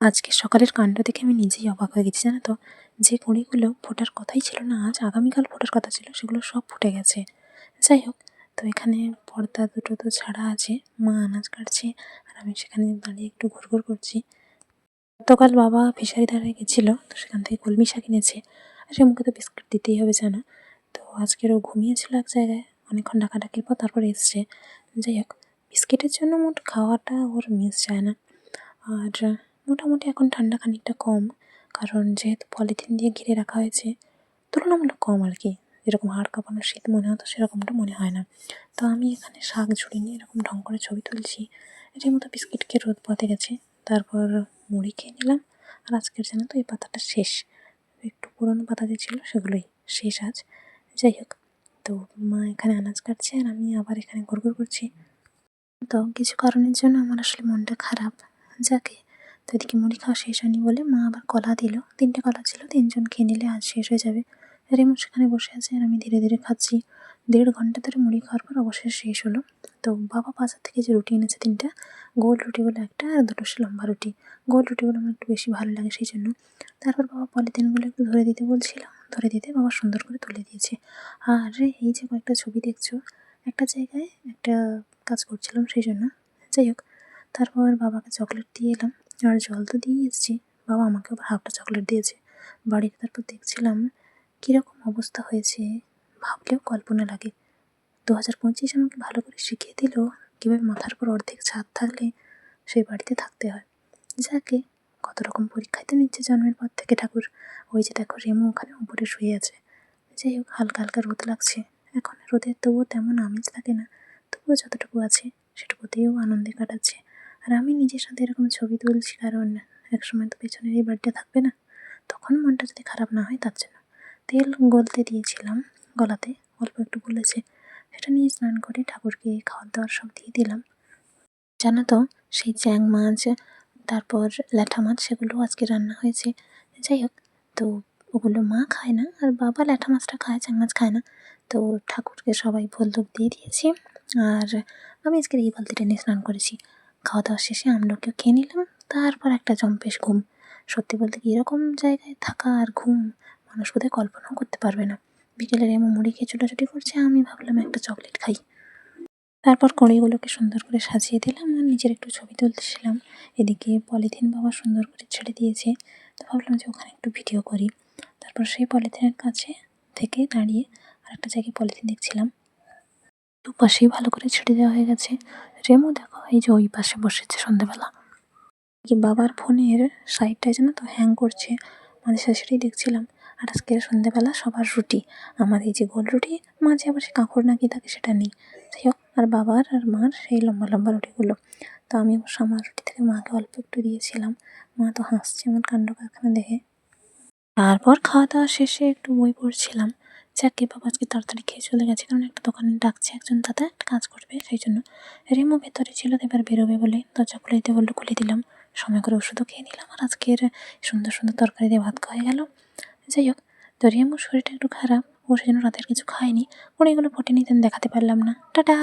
আজকে সকালের কাণ্ড দেখে আমি নিজেই অবাক হয়ে গেছি, জানো তো? যে কুঁড়িগুলো ফোটার কথাই ছিল না, আজ আগামীকাল ফোটার কথা ছিল, সেগুলো সব ফুটে গেছে। যাই হোক, তো এখানে পর্দা দুটো তো ছাড়া আছে, মা আনাজ কাটছে, আর আমি সেখানে দাঁড়িয়ে একটু ঘুরঘুর করছি। গতকাল বাবা ফিশারি ধারে গেছিল, তো সেখান থেকে কলমি শাক এনেছে। আর সে মুখে তো বিস্কুট দিতেই হবে, জানো? তো আজকের ও ঘুমিয়েছিল এক জায়গায়, অনেকক্ষণ ডাকাডাকির পর তারপর এসছে। যাই হোক, বিস্কিটের জন্য মোট খাওয়াটা ওর মিস যায় না। আর মোটামুটি এখন ঠান্ডা খানিকটা কম, কারণ যেহেতু পলিথিন দিয়ে ঘিরে রাখা হয়েছে, তুলনামূলক কম আর কি। যেরকম হাড় কাঁপানো শীত মনে হতো, সেরকমটা মনে হয় না। তো আমি এখানে শাক ঝুড়ি নিয়ে এরকম ঢং করে ছবি তুলছি। এটার মতো বিস্কিট খেয়ে রোদ পথে গেছে। তারপর মুড়ি খেয়ে নিলাম। আর আজকের জানো তো এই পাতাটা শেষ। একটু পুরনো পাতা যে ছিল, সেগুলোই শেষ আজ। যাই হোক, তো মা এখানে আনাজ কাটছে আর আমি আবার এখানে ঘুরঘুর করছি। তো কিছু কারণের জন্য আমার আসলে মনটা খারাপ। যাকে তো এদিকে মুড়ি খাওয়া শেষ হয়নি বলে মা আবার কলা দিল। তিনটে কলা ছিল, তিনজন খেয়ে নিলে আজ শেষ হয়ে যাবে। রেমন সেখানে বসে আছে আর আমি ধীরে ধীরে খাচ্ছি। দেড় ঘণ্টা ধরে মুড়ি খাওয়ার পর অবশেষে শেষ হলো। তো বাবা বাজার থেকে যে রুটি এনেছে তিনটা, গোল রুটিগুলো একটা আর দুটো সে লম্বা রুটি। গোল রুটিগুলো আমার একটু বেশি ভালো লাগে সেই জন্য তারপর বাবা পলিথিনগুলো একটু ধরে দিতে বলছিল ধরে দিতে বাবা সুন্দর করে তুলে দিয়েছে। আর, এই যে কয়েকটা ছবি দেখছ, একটা জায়গায় একটা কাজ করছিলাম সেই জন্য যাই হোক, তারপর বাবাকে চকলেট দিয়ে এলাম। আর জল তো দিয়ে এসেছি। বাবা আমাকে আবার হাফটা চকলেট দিয়েছে। বাড়িতে তারপর দেখছিলাম কীরকম অবস্থা হয়েছে। ভাবলেও কল্পনা লাগে। দু হাজার পঁচিশ আমাকে ভালো করে শিখিয়ে দিল কীভাবে মাথার উপর অর্ধেক ছাদ থাকলে সেই বাড়িতে থাকতে হয়। যাকে কত রকম পরীক্ষায় তো নিচ্ছে জন্মের পর থেকে ঠাকুর। ওই যে দেখো রেমু ওখানে উপরে শুয়ে আছে। যাই হোক, হালকা হালকা রোদ লাগছে। এখন রোদের তবুও তেমন আমেজ থাকে না। তবুও যতটুকু আছে সেটুকুতেও আনন্দে কাটাচ্ছে। আর আমি নিজের সাথে এরকম ছবি তুলছি, কারণ একসময় তো পেছনের এই বাড়িটা থাকবে না। তখন মনটা যদি খারাপ না হয়, তার জন্য তেল গলতে দিয়েছিলাম গলাতে, অল্প একটু গুলেছে। সেটা নিয়ে স্নান করে ঠাকুরকে খাওয়ার দাওয়ার সব দিয়ে দিলাম। জানো তো, সেই চ্যাং মাছ, তারপর ল্যাঠা মাছ, সেগুলো আজকে রান্না হয়েছে। যাই হোক, তো ওগুলো মা খায় না, আর বাবা ল্যাঠা মাছটা খায়, চ্যাং মাছ খায় না। তো ঠাকুরকে সবাই ভোলদুপ দিয়ে দিয়েছি, আর আমি আজকের এই বালতিটা নিয়ে স্নান করেছি। খাওয়া দাওয়া শেষে আমলকিও খেয়ে নিলাম। তারপর একটা জম্পেশ ঘুম। সত্যি বলতে কি এরকম জায়গায় থাকা আর ঘুম মানুষ বোধহয় কল্পনাও করতে পারবে না। বিকেলের এমন মুড়ি খেয়ে ছোটাছুটি করছে, আমি ভাবলাম একটা চকলেট খাই। তারপর কড়িগুলোকে সুন্দর করে সাজিয়ে দিলাম আর নিজের একটু ছবি তুলতেছিলাম এদিকে পলিথিন বাবা সুন্দর করে ছেড়ে দিয়েছে। তো ভাবলাম যে ওখানে একটু ভিডিও করি। তারপর সেই পলিথিনের কাছে থেকে দাঁড়িয়ে আর একটা জায়গায় পলিথিন দেখছিলাম। দুপাশেই ভালো করে ছেড়ে দেওয়া হয়ে গেছে। রেমো দেখো এই যে ওই পাশে বসেছে সন্ধ্যেবেলা কি বাবার ফোনের সাইডটায় যেন তো হ্যাং করছে মাঝে সেটাই দেখছিলাম। আর আজকে সন্ধ্যেবেলা সবার রুটি। আমার এই যে গোল রুটি, মাঝে আবার সে কাঁকড় নাকি থাকে সেটা নেই। যাই হোক, আর বাবার আর মার সেই লম্বা লম্বা রুটিগুলো। তো আমি অবশ্য আমার রুটি থেকে মাকে অল্প একটু দিয়েছিলাম। মা তো হাসছে আমার কাণ্ড কারখানা দেখে। তারপর খাওয়া দাওয়া শেষে একটু বই পড়ছিলাম। যাকে বাবা আজকে তাড়াতাড়ি খেয়ে চলে গেছে, কারণ একটা দোকানে ডাকছে একজন দাদা, একটা কাজ করবে সেই জন্য রেমো ভেতরে ছিল এবার বেরোবে বলে দরজা খুলে দিতে বলল, খুলে দিলাম, সময় করে ওষুধও খেয়ে নিলাম আর আজকের সুন্দর সুন্দর তরকারি দিয়ে ভাত খাওয়া গেল। যাই হোক, তো রেমোর শরীরটা একটু খারাপ, ও সেজন্য রাতের কিছু খায়নি ওর এগুলো ফটে নিতেন দেখাতে পারলাম না। টাটা!